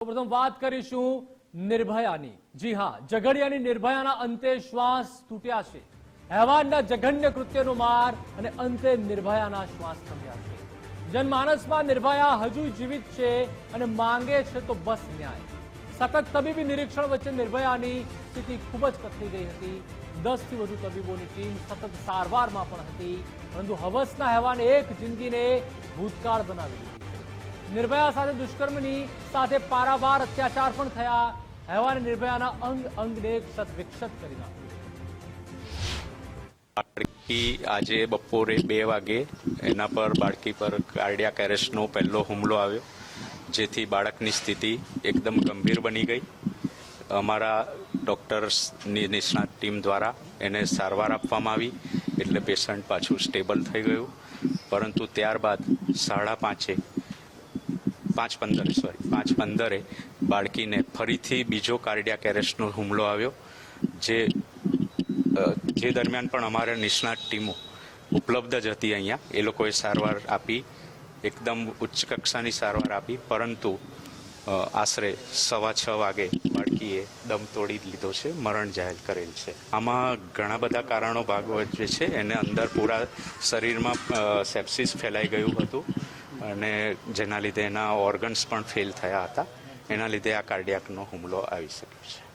પ્રથમ વાત કરીશું નિર્ભયાની. જી હા, ઝઘડિયાની નિર્ભયાના અંતે શ્વાસ તૂટ્યા છે. હેવાનના જઘન્ય કૃત્યનો માર અને અંતે નિર્ભયાના શ્વાસ થમ્યા છે. જનમાનસમાં નિર્ભયા હજુ જીવિત છે અને માંગે છે તો બસ ન્યાય. સતત તબીબી નિરીક્ષણ વચ્ચે નિર્ભયાની સ્થિતિ ખૂબ જ કથળી ગઈ હતી. દસથી વધુ તબીબોની ટીમ સતત સારવારમાં પણ હતી. પરંતુ હવસના હેવાને એક જિંદગીને ભૂતકાળ બનાવી દીધી. નિર્ભયા સાથે દુષ્કર્મની સાથે પારાવાર અત્યાચાર પણ થયા. હેવાને નિર્ભયાના અંગ અંગને ક્ષત વિક્ષત કરી બાળકી આજે બપોરે બે વાગે એના પર બાળકી પર કાર્ડિયાક એરેસ્ટનો પહેલો હુમલો આવ્યો, જેથી બાળકની સ્થિતિ એકદમ ગંભીર બની ગઈ. અમારા ડૉક્ટર્સની નિષ્ણાત ટીમ દ્વારા એને સારવાર આપવામાં આવી, એટલે પેશન્ટ પાછું સ્ટેબલ થઈ ગયું. પરંતુ ત્યારબાદ સાડા પાંચે પાંચ પંદરે સોરી પાંચ પંદરે બાળકીને ફરીથી બીજો કાર્ડિયાક એરેસ્ટનો હુમલો આવ્યો, જે જે દરમિયાન પણ અમારે નિષ્ણાત ટીમો ઉપલબ્ધ જ હતી અહીંયા. એ લોકોએ સારવાર આપી, એકદમ ઉચ્ચ કક્ષાની સારવાર આપી, પરંતુ આશરે સવા છ વાગે બાળકીએ દમ તોડી લીધો છે, મરણ જાહેર કરેલ છે. આમાં ઘણા બધા કારણો ભાગવત જે છે, એને અંદર પૂરા શરીરમાં સેપ્સિસ ફેલાઈ ગયું હતું. અને જેના લીધે એના ઓર્ગન્સ પણ ફેલ થયા હતા. એના લીધે આ કાર્ડિયાકનો હુમલો આવી શક્યો છે.